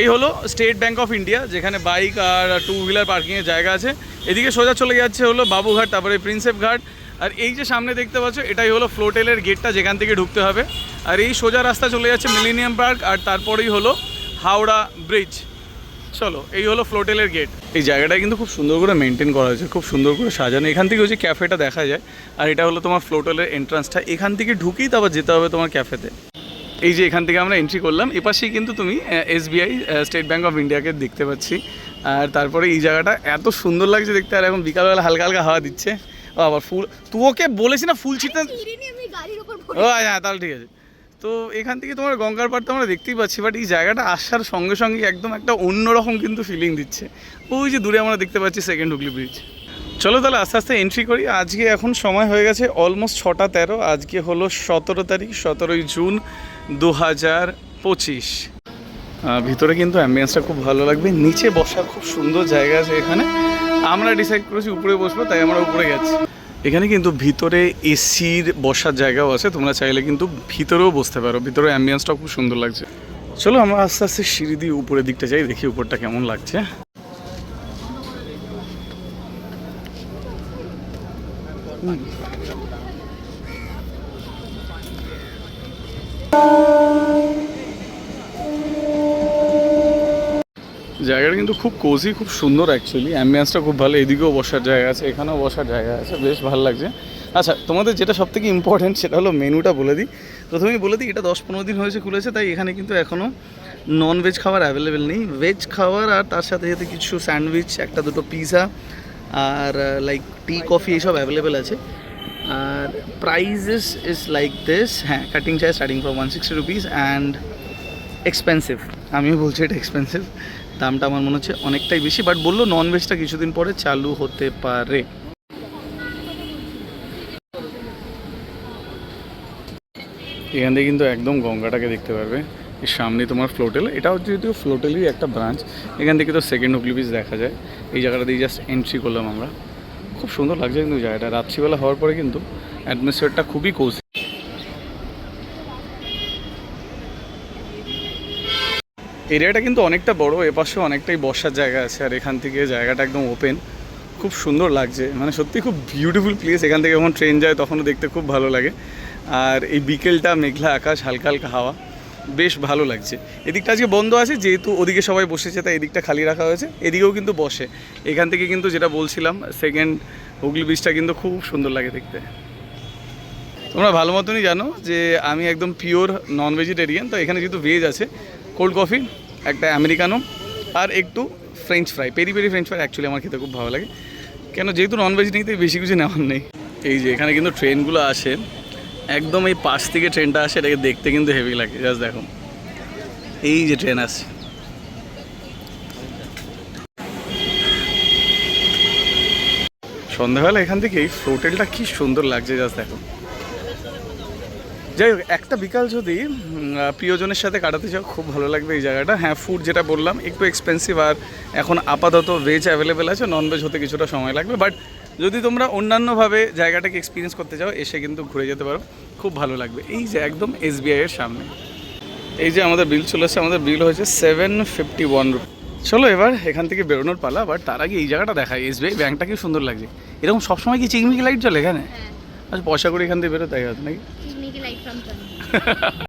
এই হলো state bank of India যেখানে বাইক আর টু হুইলার পার্কিংয়ের জায়গা আছে। এদিকে সোজা চলে যাচ্ছে হলো বাবুঘাট, তারপরে প্রিন্সেপ ঘাট। আর এই যে সামনে দেখতে পাচ্ছ, এটাই হলো ফ্লোটেলের গেটটা যেখান থেকে ঢুকতে হবে। আর এই সোজা রাস্তা চলে যাচ্ছে মিলিনিয়াম পার্ক আর তারপরেই হলো হাওড়া ব্রিজ চলো, এই হলো ফ্লোটেলের গেট এই জায়গাটা কিন্তু খুব সুন্দর করে মেনটেন করা হয়েছে, খুব সুন্দর করে সাজানো। এখান থেকে হচ্ছে ক্যাফেটা দেখা যায়, আর এটা হলো তোমার ফ্লোটেলের এন্ট্রান্সটা এখান থেকে ঢুকেই তারপর যেতে হবে তোমার ক্যাফেতে এই যে এখান থেকে আমরা এন্ট্রি করলাম এপাশেই কিন্তু তুমি এসবিআই স্টেট ব্যাঙ্ক অফ ইন্ডিয়াকে দেখতে পাচ্ছি। আর তারপরে এই জায়গাটা এত সুন্দর লাগছে দেখতে আর এখন বিকালবেলা হালকা হালকা হাওয়া দিচ্ছে। ও আবার ফুল তুই ওকে বলেছি না ফুল ছিটতে ও হ্যাঁ তাহলে ঠিক আছে। তো এখান থেকে তোমার গঙ্গার পাড় তো আমরা দেখতেই পাচ্ছি বাট এই জায়গাটা আসার সঙ্গে সঙ্গে একদম একটা অন্যরকম কিন্তু ফিলিং দিচ্ছে। ওই যে দূরে আমরা দেখতে পাচ্ছি সেকেন্ড হুগলি ব্রিজ চলো তাহলে আস্তে আস্তে এন্ট্রি করি। আজকে এখন সময় হয়ে গেছে অলমোস্ট ছটা তেরো। আজকে হলো সতেরো তারিখ, সতেরোই জুন দু হাজার পঁচিশ ভিতরে কিন্তু অ্যাম্বিয়েন্সটা খুব ভালো লাগবে। নিচে বসার খুব সুন্দর জায়গা আছে এখানে। আমরা ডিসাইড করেছি উপরে বসবো, তাই আমরা উপরে যাচ্ছি। এখানে কিন্তু ভিতরে এসির বসার জায়গাও আছে। তোমরা চাইলে কিন্তু ভিতরেও বসতে পারো। ভিতরে অ্যাম্বিয়েন্সটাও খুব সুন্দর লাগছে। চলো আমরা আস্তে আস্তে সিঁড়ি দিয়ে উপরের দিকটা যাই, দেখি উপরটা কেমন লাগছে। জায়গাটা কিন্তু খুব কোজি খুব সুন্দর অ্যাকচুয়ালি অ্যাম্বিয়েন্সটা খুব ভালো, এদিকেও বসার জায়গা আছে, এখানেও বসার জায়গা আছে, বেশ ভালো লাগছে। আচ্ছা তোমাদের যেটা সব থেকে ইম্পর্টেন্ট সেটা হলো মেনুটা বলে দিই। প্রথমেই বলে দিই, এটা দশ পনেরো দিন হয়েছে খুলেছে, তাই এখানে কিন্তু এখনও নন ভেজ খাবার অ্যাভেলেবেল নেই। ভেজ খাবার আর তার সাথে সাথে কিছু স্যান্ডউইচ একটা দুটো পিৎজা আর লাইক টি কফি এইসব অ্যাভেলেবেল আছে। আর প্রাইজেস ইজ লাইক দিস হ্যাঁ cutting chai starting from one sixty rupees and expensive আমিও বলছি এটা এক্সপেন্সিভ দামটা আমার মনে হচ্ছে অনেকটাই বেশি বাট বলল নন ভেজটা কিছুদিন পরে চালু হতে পারে। এখান থেকে কিন্তু একদম গঙ্গাটাকে দেখতে পারবে। সামনে তোমার ফ্লোটেল এটা হচ্ছে যদিও ফ্লোটেলই একটা ব্রাঞ্চ এখান থেকে তো সেকেন্ড হুগলি বিচ দেখা যায়। এই জায়গাটা দিয়ে জাস্ট এন্ট্রি করলাম আমরা। খুব সুন্দর লাগছে কিন্তু জায়গাটা। রাত্রিবেলা হওয়ার পরে কিন্তু অ্যাটমসফিয়ারটা খুবই কোজি এরিয়াটা কিন্তু অনেকটা বড় এপাশে অনেকটাই বসার জায়গা আছে আর এখান থেকে জায়গাটা একদম ওপেন খুব সুন্দর লাগছে। মানে সত্যি খুব বিউটিফুল প্লেস এখান থেকে যখন ট্রেন যায় তখনও দেখতে খুব ভালো লাগে। আর এই বিকেলটা মেঘলা আকাশ, হালকা হালকা হাওয়া। বেশ ভালো লাগছে। এদিকটা আজকে বন্ধ আছে, যেহেতু ওদিকে সবাই বসেছে, তাই এদিকটা খালি রাখা হয়েছে। এদিকেও কিন্তু বসে। এখান থেকে কিন্তু যেটা বলছিলাম সেকেন্ড হুগলি ব্রিজটা কিন্তু খুব সুন্দর লাগে দেখতে। তোমরা ভালো মতনই জানো যে আমি একদম পিওর নন ভেজিটেরিয়ান তো এখানে যেহেতু ভেজ আছে কোল্ড কফি একটা আমেরিকানো আর একটু french fry peri peri french fry actually আমার খেতে খুব ভালো লাগে। কেন, যেহেতু নন ভেজ নেই, তাই বেশি কিছু নেওয়ার নেই। এই যে এখানে কিন্তু ট্রেনগুলো আসে একদম এই পাশ থেকে ট্রেনটা আসে, এটাকে দেখতে কিন্তু হেভি লাগে জাস্ট দেখো। এই যে ট্রেন আসছে। সন্ধ্যাবেলা এখান থেকে এই হোটেলটা কি সুন্দর লাগছে জাস্ট দেখো। যাই হোক একটা বিকাল যদি প্রিয়জনের সাথে কাটাতে চাও খুব ভালো লাগবে এই জায়গাটা। হ্যাঁ ফুড যেটা বললাম একটু এক্সপেন্সিভ আর এখন আপাতত ভেজ অ্যাভেলেবেল আছে নন ভেজ হতে কিছুটা সময় লাগবে। বাট যদি তোমরা অন্যান্যভাবে জায়গাটাকে এক্সপিরিয়েন্স করতে চাও এসে কিন্তু ঘুরে যেতে পারো। খুব ভালো লাগবে। এই যে একদম এসবিআই এর সামনে। এই যে আমাদের বিল চলে এসেছে আমাদের বিল হয়েছে সেভেন ফিফটি ওয়ান চলো এবার এখান থেকে বেরোনোর পালা বাট তার আগে এই জায়গাটা দেখায় এসবিআই ব্যাংকটা কি সুন্দর লাগছে। এরকম সবসময় কি চিকমিকি লাইট চলে এখানে? হ্যাঁ। আচ্ছা পয়সা করে এখান থেকে বেরো তাই হয়তো নাকি? চিকমিকি লাইট ফ্রম